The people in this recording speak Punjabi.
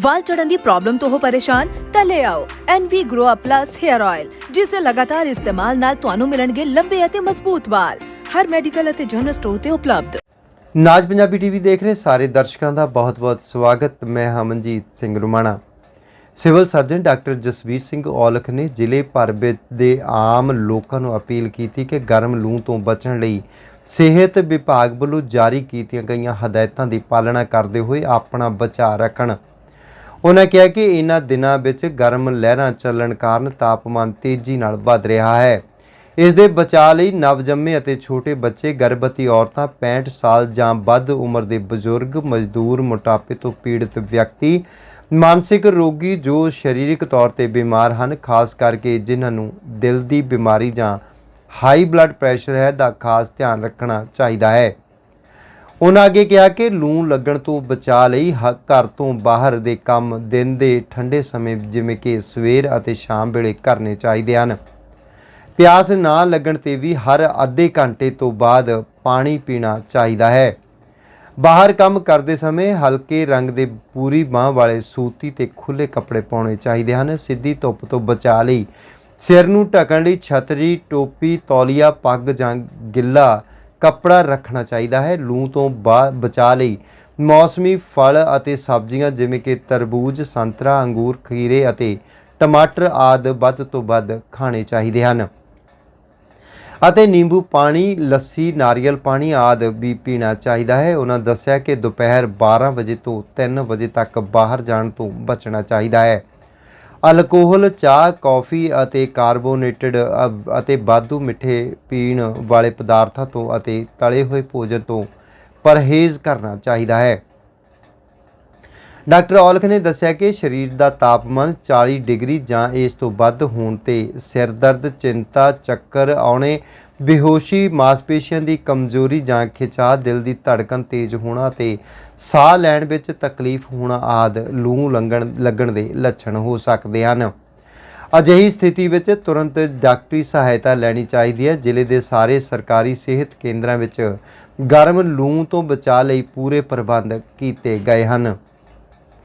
ਵਾਲ ਝੜਨ ਦੀ ਪ੍ਰੋਬਲਮ ਤੋਂ ਹੋ ਪਰੇਸ਼ਾਨ, ਤਾਂ ਲੈ ਆਓ NV Grow Up Plus Hair Oil ਜਿਸ ਦੇ ਲਗਾਤਾਰ ਇਸਤੇਮਾਲ ਨਾਲ ਤੁਹਾਨੂੰ ਮਿਲਣਗੇ ਲੰਬੇ ਅਤੇ ਮਜ਼ਬੂਤ ਵਾਲ। ਹਰ ਮੈਡੀਕਲ ਅਤੇ ਜਨਰਲ ਸਟੋਰ ਤੇ ਉਪਲਬਧ। ਨਾਜ ਪੰਜਾਬੀ ਟੀਵੀ ਦੇਖ ਰਹੇ ਸਾਰੇ ਦਰਸ਼ਕਾਂ ਦਾ ਬਹੁਤ-ਬਹੁਤ ਸਵਾਗਤ। ਮੈਂ Hamanjit Singh Rumana. Civil surgeon doctor Jasvir Singh Aulakh ਨੇ ਜ਼ਿਲ੍ਹੇ ਭਰ ਵਿੱਚ ਦੇ ਆਮ ਲੋਕਾਂ ਨੂੰ ਅਪੀਲ ਕੀਤੀ ਕਿ ਗਰਮ ਲੂ ਤੋਂ ਬਚਣ ਲਈ ਸਿਹਤ ਵਿਭਾਗ ਵੱਲੋਂ ਜਾਰੀ ਕੀਤੀਆਂ ਗਈਆਂ ਹਦਾਇਤਾਂ ਦੀ ਪਾਲਣਾ ਕਰਦੇ ਹੋਏ ਆਪਣਾ ਬਚਾਅ ਰੱਖਣ। ਉਹਨਾਂ ਕਿਹਾ ਕਿ ਇਹਨਾਂ ਦਿਨਾਂ ਵਿੱਚ ਗਰਮ ਲਹਿਰਾਂ ਚੱਲਣ ਕਾਰਨ ਤਾਪਮਾਨ ਤੇਜ਼ੀ ਨਾਲ ਵੱਧ ਰਿਹਾ ਹੈ। ਇਸ ਦੇ ਬਚਾਅ ਲਈ ਨਵਜੰਮੇ ਅਤੇ ਛੋਟੇ ਬੱਚੇ, ਗਰਭਵਤੀ ਔਰਤਾਂ 65 ਸਾਲ ਜਾਂ ਵੱਧ ਉਮਰ ਦੇ ਬਜ਼ੁਰਗ, ਮਜ਼ਦੂਰ, ਮੋਟਾਪੇ ਤੋਂ ਪੀੜਤ ਵਿਅਕਤੀ, ਮਾਨਸਿਕ ਰੋਗੀ ਜੋ ਸਰੀਰਕ ਤੌਰ ਤੇ ਬਿਮਾਰ ਹਨ, ਖਾਸ ਕਰਕੇ ਜਿਨ੍ਹਾਂ ਨੂੰ ਦਿਲ ਦੀ ਬਿਮਾਰੀ ਜਾਂ ਹਾਈ ਬਲੱਡ ਪ੍ਰੈਸ਼ਰ ਹੈ, ਦਾ ਖਾਸ ਧਿਆਨ ਰੱਖਣਾ ਚਾਹੀਦਾ ਹੈ। ਉਹਨਾਂ ਅੱਗੇ ਕਿਹਾ ਕਿ ਲੂ ਲੱਗਣ ਤੋਂ ਬਚਾਅ ਲਈ ਹ- ਘਰ ਤੋਂ ਬਾਹਰ ਦੇ ਕੰਮ ਦਿਨ ਦੇ ਠੰਡੇ ਸਮੇਂ ਜਿਵੇਂ ਕਿ ਸਵੇਰ ਅਤੇ ਸ਼ਾਮ ਵੇਲੇ ਕਰਨੇ ਚਾਹੀਦੇ ਹਨ। ਪਿਆਸ ਨਾ ਲੱਗਣ ਤੇ ਵੀ ਹਰ ਅੱਧੇ ਘੰਟੇ ਤੋਂ ਬਾਅਦ ਪਾਣੀ ਪੀਣਾ ਚਾਹੀਦਾ ਹੈ। ਬਾਹਰ ਕੰਮ ਕਰਦੇ ਸਮੇਂ ਹਲਕੇ ਰੰਗ ਦੇ ਪੂਰੀ ਬਾਹ ਵਾਲੇ ਸੂਤੀ ਤੇ ਖੁੱਲੇ ਕੱਪੜੇ ਪਾਉਣੇ ਚਾਹੀਦੇ ਹਨ। ਸਿੱਧੀ ਧੁੱਪ ਤੋਂ ਬਚਾਅ ਲਈ ਸਿਰ ਨੂੰ ਢੱਕਣ ਲਈ ਛਤਰੀ, ਟੋਪੀ, ਤੌਲੀਆ, ਪੱਗ ਜਾਂ ਗਿੱਲਾ ਕੱਪੜਾ ਰੱਖਣਾ ਚਾਹੀਦਾ ਹੈ। ਲੂ ਤੋਂ ਬਾ- ਬਚਾਅ ਲਈ। ਮੌਸਮੀ ਫਲ ਅਤੇ ਸਬਜ਼ੀਆਂ ਜਿਵੇਂ ਕਿ ਤਰਬੂਜ, ਸੰਤਰਾ, ਅੰਗੂਰ, ਖੀਰੇ ਅਤੇ ਟਮਾਟਰ ਆਦਿ ਵੱਧ ਤੋਂ ਵੱਧ ਖਾਣੇ ਚਾਹੀਦੇ ਹਨ। ਅਤੇ ਨਿੰਬੂ ਪਾਣੀ, ਲੱਸੀ, ਨਾਰੀਅਲ ਪਾਣੀ ਆਦਿ ਵੀ ਪੀਣਾ ਚਾਹੀਦਾ ਹੈ। ਉਹਨਾਂ ਦੱਸਿਆ ਕਿ ਦੁਪਹਿਰ 12 ਵਜੇ ਤੋਂ 3 ਵਜੇ ਤੱਕ ਬਾਹਰ ਜਾਣ ਤੋਂ ਬਚਣਾ ਚਾਹੀਦਾ ਹੈ। ਅਲਕੋਹਲ, ਚਾਹ, ਕੌਫੀ ਅਤੇ ਕਾਰਬੋਨੇਟਡ ਅ- ਅਤੇ ਬਾਧੂ ਮਿੱਠੇ ਪੀਣ ਵਾਲੇ ਪਦਾਰਥਾਂ ਤੋਂ ਅਤੇ ਤਲੇ ਹੋਏ ਭੋਜਨ ਤੋਂ ਪਰਹੇਜ਼ ਕਰਨਾ ਚਾਹੀਦਾ ਹੈ। ਡਾਕਟਰ ਔਲਖ ਨੇ ਦੱਸਿਆ ਕਿ ਸਰੀਰ ਦਾ ਤਾਪਮਾਨ 40 ਡਿਗਰੀ ਜਾਂ ਇਸ ਤੋਂ ਵੱਧ ਹੋਣ ਤੇ ਸਿਰ ਦਰਦ ਚਿੰਤਾ, ਚੱਕਰ ਆਉਣੇ ਬੇਹੋਸ਼ੀ ਮਾਸਪੇਸ਼ੀਆਂ ਦੀ ਕਮਜ਼ੋਰੀ ਜਾਂ ਖਿਚਾਅ, ਦਿਲ ਦੀ ਧੜਕਣ ਤੇਜ਼ ਹੋਣਾ ਤੇ ਸਾਹ ਲੈਣ ਵਿੱਚ ਤਕਲੀਫ ਹੋਣਾ ਆਦ ਲੂ ਲੰਗਣ ਲੱਗਣ ਦੇ ਲੱਛਣ ਹੋ ਸਕਦੇ ਹਨ। ਅਜਿਹੀ ਸਥਿਤੀ ਵਿੱਚ ਤੁਰੰਤ ਡਾਕਟਰੀ ਸਹਾਇਤਾ ਲੈਣੀ ਚਾਹੀਦੀ ਹੈ। ਜ਼ਿਲ੍ਹੇ ਦੇ ਸਾਰੇ ਸਰਕਾਰੀ ਸਿਹਤ ਕੇਂਦਰਾਂ ਵਿੱਚ ਗਰਮ ਲੂ ਤੋਂ ਬਚਾਅ ਲਈ ਪੂਰੇ ਪ੍ਰਬੰਧ ਕੀਤੇ ਗਏ ਹਨ।